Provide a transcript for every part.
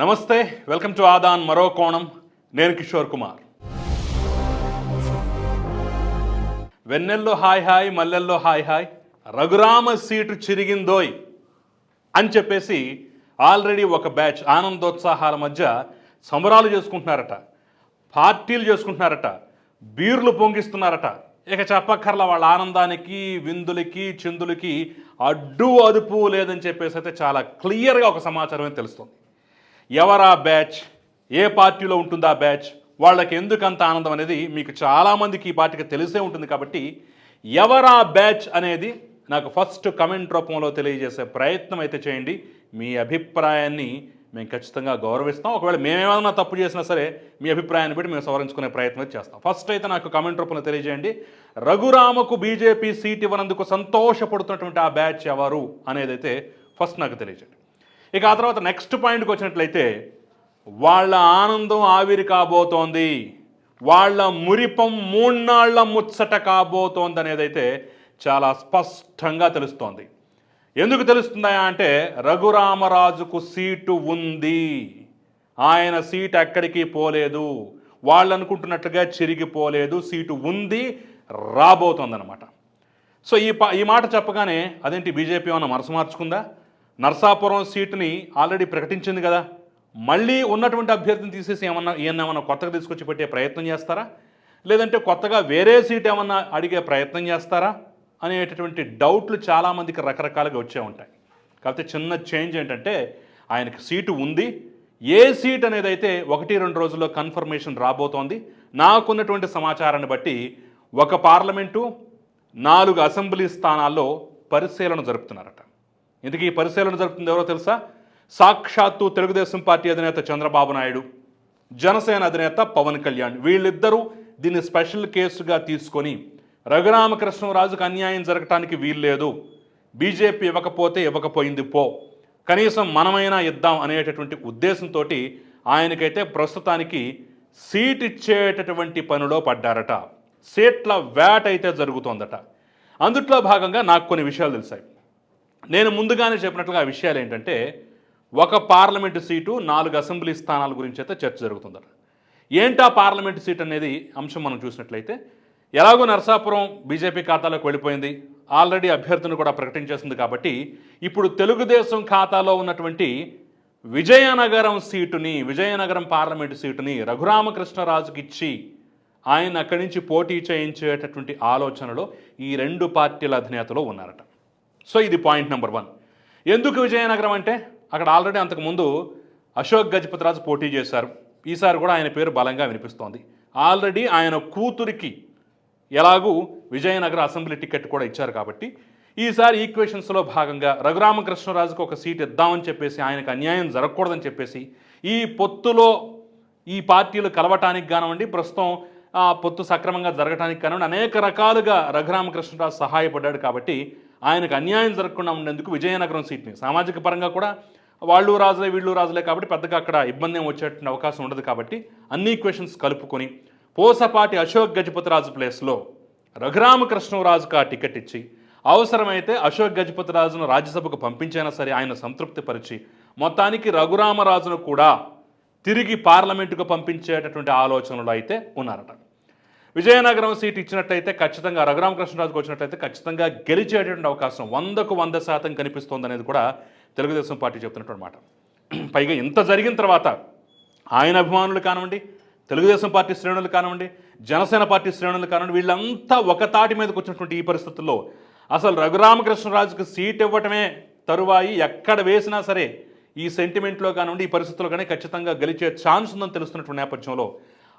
నమస్తే welcome to Aadan మరో కోణం. నేను కిషోర్ కుమార్. వెన్నెల్లో హాయ్ హాయ్ మల్లెల్లో హాయ్ హాయ్ రఘురామ సీటు చిరిగిందోయ్ అని చెప్పేసి ఆల్రెడీ ఒక బ్యాచ్ ఆనందోత్సాహాల మధ్య సంబరాలు చేసుకుంటున్నారట పార్టీలు చేసుకుంటున్నారట బీర్లు పొంగిస్తున్నారట. ఇక చెప్పక్కర్ల వాళ్ళ ఆనందానికి విందులకి చిందులకి అడ్డు అదుపు లేదని చెప్పేసి అయితే చాలా క్లియర్గా ఒక సమాచారమే తెలుస్తుంది. ఎవరా బ్యాచ్? ఏ పార్టీలో ఉంటుందా ఆ బ్యాచ్? వాళ్ళకి ఎందుకు అంత ఆనందం అనేది మీకు చాలామందికి ఈ పార్టీకి తెలిసే ఉంటుంది కాబట్టి ఎవరా బ్యాచ్ అనేది నాకు ఫస్ట్ కమెంట్ రూపంలో తెలియజేసే ప్రయత్నం అయితే చేయండి. మీ అభిప్రాయాన్ని మేము ఖచ్చితంగా గౌరవిస్తాం. ఒకవేళ మేమేమన్నా తప్పు చేసినా సరే మీ అభిప్రాయాన్ని బట్టి మేము సవరించుకునే ప్రయత్నం అయితే చేస్తాం. ఫస్ట్ అయితే నాకు కమెంట్ రూపంలో తెలియజేయండి. రఘురామకు బీజేపీ సీట్ ఇవ్వనందుకు సంతోషపడుతున్నటువంటి ఆ బ్యాచ్ ఎవరు అనేది అయితే ఫస్ట్ నాకు తెలియజేయండి. ఇక ఆ తర్వాత నెక్స్ట్ పాయింట్కి వచ్చినట్లయితే వాళ్ళ ఆనందం ఆవిరి కాబోతోంది. వాళ్ళ మురిపం మూన్నాళ్ళ ముచ్చట కాబోతోంది అనేదైతే చాలా స్పష్టంగా తెలుస్తోంది. ఎందుకు తెలుస్తుందా అంటే రఘురామరాజుకు సీటు ఉంది. ఆయన సీట్ ఎక్కడికి పోలేదు. వాళ్ళు అనుకుంటున్నట్టుగా చిరిగిపోలేదు. సీటు ఉంది రాబోతోందనమాట సో ఈ ఈ మాట చెప్పగానే అదేంటి బీజేపీ ఏమన్నా మనసు మార్చుకుందా? నర్సాపురం సీటుని ఆల్రెడీ ప్రకటించింది కదా. మళ్ళీ ఉన్నటువంటి అభ్యర్థిని తీసేసి ఏమన్నా ఈయన ఏమన్నా కొత్తగా తీసుకొచ్చి పెట్టే ప్రయత్నం చేస్తారా? లేదంటే కొత్తగా వేరే సీట్ ఏమన్నా అడిగే ప్రయత్నం చేస్తారా? అనేటటువంటి డౌట్లు చాలామందికి రకరకాలుగా వచ్చే ఉంటాయి. కాకపోతే చిన్న చేంజ్ ఏంటంటే ఆయనకి సీటు ఉంది. ఏ సీట్ అనేది అయితే ఒకటి రెండు రోజుల్లో కన్ఫర్మేషన్ రాబోతోంది నాకున్నటువంటి సమాచారాన్ని బట్టి ఒక పార్లమెంటు నాలుగు అసెంబ్లీ స్థానాల్లో పరిశీలన జరుపుతున్నారట. ఇందుకు ఈ పరిశీలన జరుపుతుంది ఎవరో తెలుసా? సాక్షాత్తు తెలుగుదేశం పార్టీ అధినేత చంద్రబాబు నాయుడు జనసేన అధినేత పవన్ కళ్యాణ్ వీళ్ళిద్దరూ దీన్ని స్పెషల్ కేసుగా తీసుకొని రఘురామకృష్ణరాజుకు అన్యాయం జరగటానికి వీల్లేదు. బీజేపీ ఇవ్వకపోతే ఇవ్వకపోయింది పో. కనీసం మనమైనా ఇద్దాం అనేటటువంటి ఉద్దేశంతో ఆయనకైతే ప్రస్తుతానికి సీట్ ఇచ్చేటటువంటి పనిలో పడ్డారట. సీట్ల వేట అయితే జరుగుతోందట. అందుట్లో భాగంగా నాకు కొన్ని విషయాలు తెలిసాయి. నేను ముందుగానే చెప్పినట్లుగా ఆ విషయాలు ఏంటంటే ఒక పార్లమెంటు సీటు నాలుగు అసెంబ్లీ స్థానాల గురించి అయితే చర్చ జరుగుతుందట. ఏంటా పార్లమెంటు సీట్ అనేది అంశం మనం చూసినట్లయితే ఎలాగో నరసాపురం బీజేపీ ఖాతాలోకి వెళ్ళిపోయింది. ఆల్రెడీ అభ్యర్థిని కూడా ప్రకటించేసింది కాబట్టి ఇప్పుడు తెలుగుదేశం ఖాతాలో ఉన్నటువంటి విజయనగరం సీటుని విజయనగరం పార్లమెంటు సీటుని రఘురామకృష్ణరాజుకి ఇచ్చి ఆయన అక్కడి నుంచి పోటీ చేయించేటటువంటి ఆలోచనలో ఈ రెండు పార్టీల అధినేతలు ఉన్నారట. సో ఇది పాయింట్ నెంబర్ వన్ ఎందుకు విజయనగరం అంటే అక్కడ ఆల్రెడీ అంతకుముందు అశోక్ గజపతిరాజు పోటీ చేశారు. ఈసారి కూడా ఆయన పేరు బలంగా వినిపిస్తోంది. ఆల్రెడీ ఆయన కూతురికి ఎలాగూ విజయనగర అసెంబ్లీ టికెట్ కూడా ఇచ్చారు కాబట్టి ఈసారి ఈక్వేషన్స్లో భాగంగా రఘురామకృష్ణరాజుకు ఒక సీట్ ఇద్దామని చెప్పేసి ఆయనకు అన్యాయం జరగకూడదని చెప్పేసి ఈ పొత్తులో ఈ పార్టీలు కలవటానికి కానివ్వండి ప్రస్తుతం ఆ పొత్తు సక్రమంగా జరగటానికి కానివ్వండి అనేక రకాలుగా రఘురామకృష్ణరాజు సహాయపడ్డాడు కాబట్టి ఆయనకు అన్యాయం జరగకుండా ఉండేందుకు విజయనగరం సీట్ని. సామాజిక పరంగా కూడా వాళ్ళు రాజులే వీళ్ళు రాజులే కాబట్టి పెద్దగా అక్కడ ఇబ్బంది వచ్చేటువంటి అవకాశం ఉండదు కాబట్టి అన్ని ఈక్వేషన్స్ కలుపుకొని పోసపాటి అశోక్ గజపతిరాజు ప్లేస్లో రఘురామకృష్ణరాజుకు ఆ టికెట్ ఇచ్చి అవసరమైతే అశోక్ గజపతిరాజును రాజ్యసభకు పంపించైనా సరే ఆయన సంతృప్తిపరిచి మొత్తానికి రఘురామరాజును కూడా తిరిగి పార్లమెంటుకు పంపించేటటువంటి ఆలోచనలు అయితే ఉన్నారట. విజయనగరం సీట్ ఇచ్చినట్టయితే ఖచ్చితంగా రఘురామకృష్ణరాజుకు వచ్చినట్టయితే ఖచ్చితంగా గెలిచేటటువంటి అవకాశం వందకు వంద శాతం కనిపిస్తోంది అనేది కూడా తెలుగుదేశం పార్టీ చెప్తున్నటువంటి మాట పైగా ఇంత జరిగిన తర్వాత ఆయన అభిమానులు కానివ్వండి తెలుగుదేశం పార్టీ శ్రేణులు కానివ్వండి జనసేన పార్టీ శ్రేణులు కానివ్వండి వీళ్ళంతా ఒక తాటి మీదకి వచ్చినటువంటి ఈ పరిస్థితుల్లో అసలు రఘురామకృష్ణరాజుకు సీట్ ఇవ్వటమే తరువాయి ఎక్కడ వేసినా సరే ఈ సెంటిమెంట్లో కానివ్వండి ఈ పరిస్థితుల్లో కానీ ఖచ్చితంగా గెలిచే ఛాన్స్ ఉందని తెలుస్తున్నటువంటి నేపథ్యంలో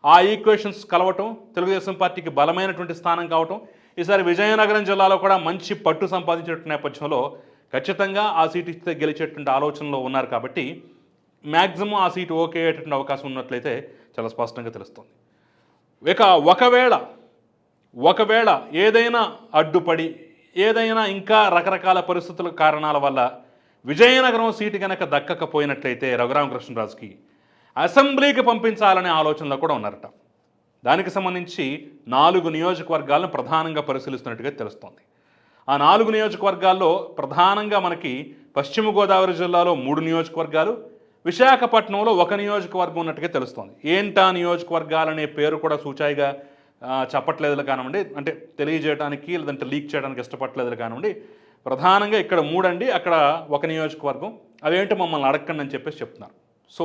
ఆ ఈక్వేషన్స్ కలవటం తెలుగుదేశం పార్టీకి బలమైనటువంటి స్థానం కావటం ఈసారి విజయనగరం జిల్లాలో కూడా మంచి పట్టు సంపాదించేటువంటి నేపథ్యంలో ఖచ్చితంగా ఆ సీటు ఇస్తే గెలిచేటువంటి ఆలోచనలో ఉన్నారు కాబట్టి మ్యాక్సిమం ఆ సీటు ఓకే అయ్యేటువంటి అవకాశం ఉన్నట్లయితే చాలా స్పష్టంగా తెలుస్తుంది. ఇక ఒకవేళ ఒకవేళ ఏదైనా అడ్డుపడి ఏదైనా ఇంకా రకరకాల పరిస్థితుల కారణాల వల్ల విజయనగరం సీటు కనుక దక్కకపోయినట్లయితే రఘురామకృష్ణరాజుకి అసెంబ్లీకి పంపించాలనే ఆలోచనలో కూడా ఉన్నారట. దానికి సంబంధించి నాలుగు నియోజకవర్గాలను ప్రధానంగా పరిశీలిస్తున్నట్టుగా తెలుస్తోంది. ఆ నాలుగు నియోజకవర్గాల్లో ప్రధానంగా మనకి పశ్చిమ గోదావరి జిల్లాలో మూడు నియోజకవర్గాలు విశాఖపట్నంలో ఒక నియోజకవర్గం ఉన్నట్టుగా తెలుస్తోంది. ఏంటా నియోజకవర్గాలనే పేరు కూడా సూచాయిగా చెప్పట్లేదులు చెప్పట్లేదు కానివ్వండి అంటే తెలియజేయడానికి లేదంటే లీక్ చేయడానికి ఇష్టపడలేదు కానివ్వండి ప్రధానంగా ఇక్కడ మూడండి అక్కడ ఒక నియోజకవర్గం అవేంటి మమ్మల్ని అడగండి అని చెప్పేసి చెప్తున్నారు. సో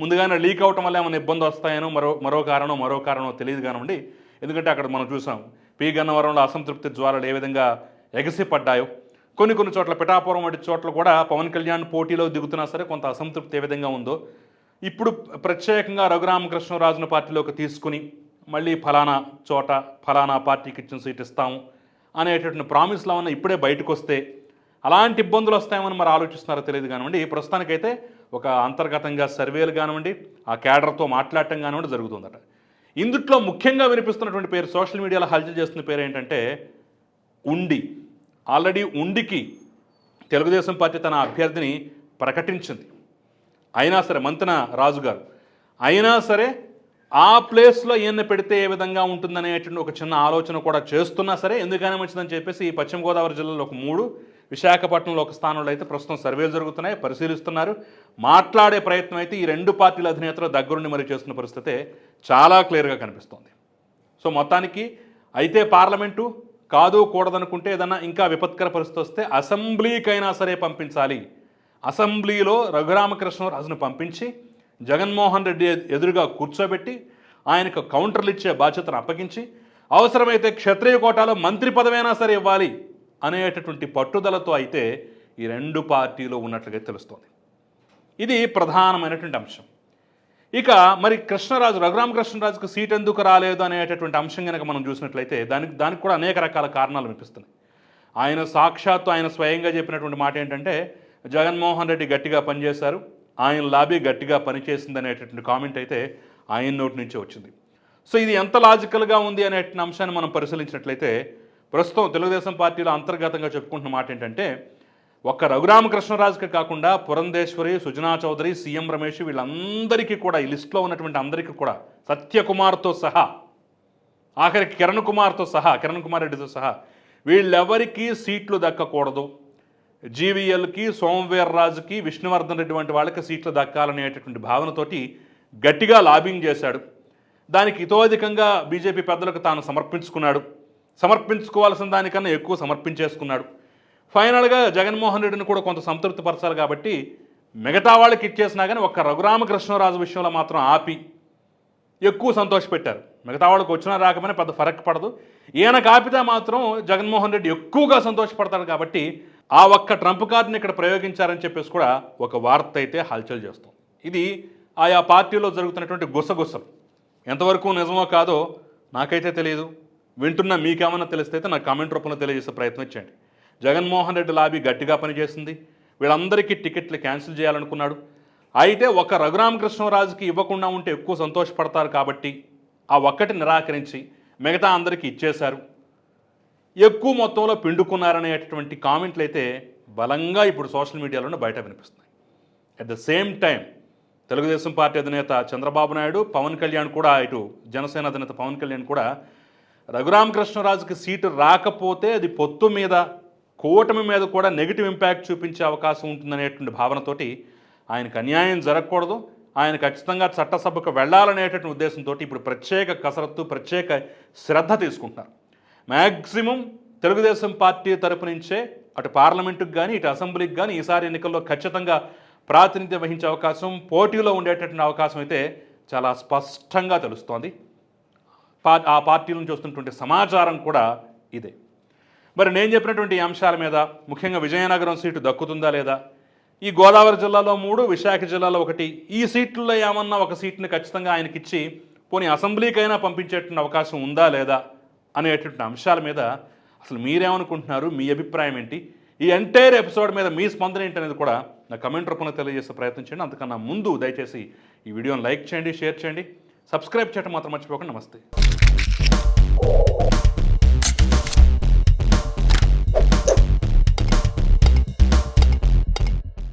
ముందుగానే లీక్ అవటం వల్ల ఏమైనా ఇబ్బంది వస్తాయనో మరో మరో కారణం మరో కారణం తెలియదు కానివ్వండి. ఎందుకంటే అక్కడ మనం చూసాం పి గన్నవరంలో అసంతృప్తి జ్వాలలు ఏ విధంగా ఎగసిపడ్డాయో. కొన్ని కొన్ని చోట్ల పిఠాపురం వంటి చోట్ల కూడా పవన్ కళ్యాణ్ పోటీలో దిగుతున్నా సరే కొంత అసంతృప్తి ఏ విధంగా ఉందో. ఇప్పుడు ప్రత్యేకంగా రఘురామకృష్ణరాజును పార్టీలోకి తీసుకుని మళ్ళీ ఫలానా చోట ఫలానా పార్టీకి ఇచ్చిన సీట్ ఇస్తాము అనేటటువంటి ప్రామిస్లో ఉన్న ఇప్పుడే బయటకు వస్తే అలాంటి ఇబ్బందులు వస్తాయేమని మరి ఆలోచిస్తున్నారో తెలియదు కానివ్వండి. ప్రస్తుతానికైతే ఒక అంతర్గతంగా సర్వేలు కానివ్వండి ఆ క్యాడర్తో మాట్లాడటం కానివ్వండి జరుగుతుందట. ఇందుట్లో ముఖ్యంగా వినిపిస్తున్నటువంటి పేరు సోషల్ మీడియాలో హల్చల్ చేస్తున్న పేరు ఏంటంటే ఉండి. ఆల్రెడీ ఉండికి తెలుగుదేశం పార్టీ తన అభ్యర్థిని ప్రకటించింది. అయినా సరే మంతన రాజు గారు అయినా సరే ఆ ప్లేస్లో ఈయన పెడితే ఏ విధంగా ఉంటుందనేటువంటి ఒక చిన్న ఆలోచన కూడా చేస్తున్నా సరే ఎందుకైనా మంచిదని చెప్పేసి పశ్చిమ గోదావరి జిల్లాలో ఒక మూడు విశాఖపట్నంలో ఒక స్థానంలో అయితే ప్రస్తుతం సర్వేలు జరుగుతున్నాయి పరిశీలిస్తున్నారు. మాట్లాడే ప్రయత్నం అయితే ఈ రెండు పార్టీల అధినేతలు దగ్గరుండి మరి చేస్తున్న పరిస్థితే చాలా క్లియర్గా కనిపిస్తోంది. సో మొత్తానికి అయితే పార్లమెంటు కాదు కూడదనుకుంటే ఏదన్నా ఇంకా విపత్కర పరిస్థితి వస్తే అసెంబ్లీకైనా సరే పంపించాలి. అసెంబ్లీలో రఘురామకృష్ణరాజును పంపించి జగన్మోహన్ రెడ్డి ఎదురుగా కూర్చోబెట్టి ఆయనకు కౌంటర్లు ఇచ్చే బాధ్యతను అప్పగించి అవసరమైతే క్షత్రియ కోటాలో మంత్రి పదవైనా సరే ఇవ్వాలి. అనేటటువంటి పట్టుదలతో అయితే ఈ రెండు పార్టీలు ఉన్నట్లుగా తెలుస్తోంది. ఇది ప్రధానమైనటువంటి అంశం. ఇక మరి కృష్ణరాజు రఘురామకృష్ణరాజుకు సీట్ ఎందుకు రాలేదు అనేటటువంటి అంశం కనుక మనం చూసినట్లయితే దానికి దానికి కూడా అనేక రకాల కారణాలు వినిపిస్తున్నాయి. ఆయన సాక్షాత్తు ఆయన స్వయంగా చెప్పినటువంటి మాట ఏంటంటే జగన్మోహన్ రెడ్డి గట్టిగా పనిచేశారు ఆయన లాబీ గట్టిగా పనిచేసింది అనేటటువంటి కామెంట్ అయితే ఆయన నోటి నుంచే వచ్చింది. సో ఇది ఎంత లాజికల్గా ఉంది అనేటువంటి అంశాన్ని మనం పరిశీలించినట్లయితే ప్రస్తుతం తెలుగుదేశం పార్టీలో అంతర్గతంగా చెప్పుకుంటున్న మాట ఏంటంటే ఒక్క రఘురామకృష్ణరాజుకి కాకుండా పురంధేశ్వరి సుజనా చౌదరి సీఎం రమేష్ వీళ్ళందరికీ కూడా ఈ లిస్టులో ఉన్నటువంటి అందరికీ కూడా సత్యకుమార్తో సహా ఆఖరికి కిరణ్ కుమార్తో సహా కిరణ్ కుమార్ రెడ్డితో సహా వీళ్ళెవరికీ సీట్లు దక్కకూడదు. జీవీఎల్కి సోమవీర్రాజుకి విష్ణువర్ధన్ రెడ్డి వంటి వాళ్ళకి సీట్లు దక్కాలనేటటువంటి భావనతోటి గట్టిగా లాబింగ్ చేశాడు. దానికి ఇతోధికంగా బీజేపీ పెద్దలకు తాను సమర్పించుకున్నాడు. సమర్పించుకోవాల్సిన దానికన్నా ఎక్కువ సమర్పించేసుకున్నాడు. ఫైనల్గా జగన్మోహన్ రెడ్డిని కూడా కొంత సంతృప్తిపరచాలి కాబట్టి మిగతా వాళ్ళకి ఇచ్చేసినా కానీ ఒక్క రఘురామకృష్ణరాజు విషయంలో మాత్రం ఆపి ఎక్కువ సంతోషపెట్టారు మిగతా వాళ్ళకి వచ్చినా రాకమని పెద్ద ఫరక్ పడదు. ఈయన కాపితే మాత్రం జగన్మోహన్ రెడ్డి ఎక్కువగా సంతోషపడతాడు కాబట్టి ఆ ఒక్క ట్రంప్ కార్డుని ఇక్కడ ప్రయోగించారని చెప్పేసి కూడా ఒక వార్త అయితే హల్చల్ చేస్తాం. ఇది ఆయా పార్టీలో జరుగుతున్నటువంటి గుసగుసలు. ఎంతవరకు నిజమో కాదో నాకైతే తెలియదు వింటున్న మీకేమన్నా తెలిస్తే అయితే నాకు కామెంట్ రూపంలో తెలియజేసే ప్రయత్నం చేయండి. జగన్మోహన్ రెడ్డి లాబీ గట్టిగా పనిచేసింది. వీళ్ళందరికీ టికెట్లు క్యాన్సిల్ చేయాలనుకున్నాడు. అయితే ఒక రఘురామకృష్ణరాజుకి ఇవ్వకుండా ఉంటే ఎక్కువ సంతోషపడతారు కాబట్టి ఆ ఒక్కటి నిరాకరించి మిగతా అందరికీ ఇచ్చేశారు. ఎక్కువ మొత్తంలో పిండుకున్నారనేటటువంటి కామెంట్లు అయితే బలంగా ఇప్పుడు సోషల్ మీడియాలోనే బయట వినిపిస్తున్నాయి. At the same time Telugu Desam party అధినేత చంద్రబాబు నాయుడు పవన్ కళ్యాణ్ కూడా ఇటు జనసేన అధినేత పవన్ కళ్యాణ్ కూడా రఘురామకృష్ణరాజుకి సీటు రాకపోతే అది పొత్తు మీద కూటమి మీద కూడా నెగిటివ్ ఇంపాక్ట్ చూపించే అవకాశం ఉంటుందనేటువంటి భావనతోటి ఆయనకు అన్యాయం జరగకూడదు. ఆయన ఖచ్చితంగా చట్టసభకు వెళ్ళాలనేటటువంటి ఉద్దేశంతో ఇప్పుడు ప్రత్యేక కసరత్తు ప్రత్యేక శ్రద్ధ తీసుకుంటున్నారు. మ్యాక్సిమం తెలుగుదేశం పార్టీ తరపు నుంచే అటు పార్లమెంటుకు కానీ ఇటు అసెంబ్లీకి కానీ ఈసారి ఎన్నికల్లో ఖచ్చితంగా ప్రాతినిధ్యం వహించే అవకాశం పోటీలో ఉండేటటువంటి అవకాశం అయితే చాలా స్పష్టంగా తెలుస్తోంది. పా ఆ పార్టీల నుంచి వస్తున్నటువంటి సమాచారం కూడా ఇదే. మరి నేను చెప్పినటువంటి ఈ అంశాల మీద ముఖ్యంగా విజయనగరం సీటు దక్కుతుందా లేదా? ఈ గోదావరి జిల్లాలో మూడు విశాఖ జిల్లాలో ఒకటి. ఈ సీట్లలో ఏమన్నా ఒక సీట్ని ఖచ్చితంగా ఆయనకిచ్చి పోనీ అసెంబ్లీకైనా పంపించేటువంటి అవకాశం ఉందా లేదా అనేటువంటి అంశాల మీద అసలు మీరేమనుకుంటున్నారు? మీ అభిప్రాయం ఏంటి? ఈ ఎంటైర్ ఎపిసోడ్ మీద మీ స్పందన ఏంటి అనేది కూడా నా కమెంట్ రూపంలో తెలియజేసే ప్రయత్నం చేయండి. అంతకన్నా ముందు దయచేసి ఈ వీడియోని లైక్ చేయండి షేర్ చేయండి. సబ్స్క్రైబ్ చేయడం మాత్రం మర్చిపోకండి. నమస్తే.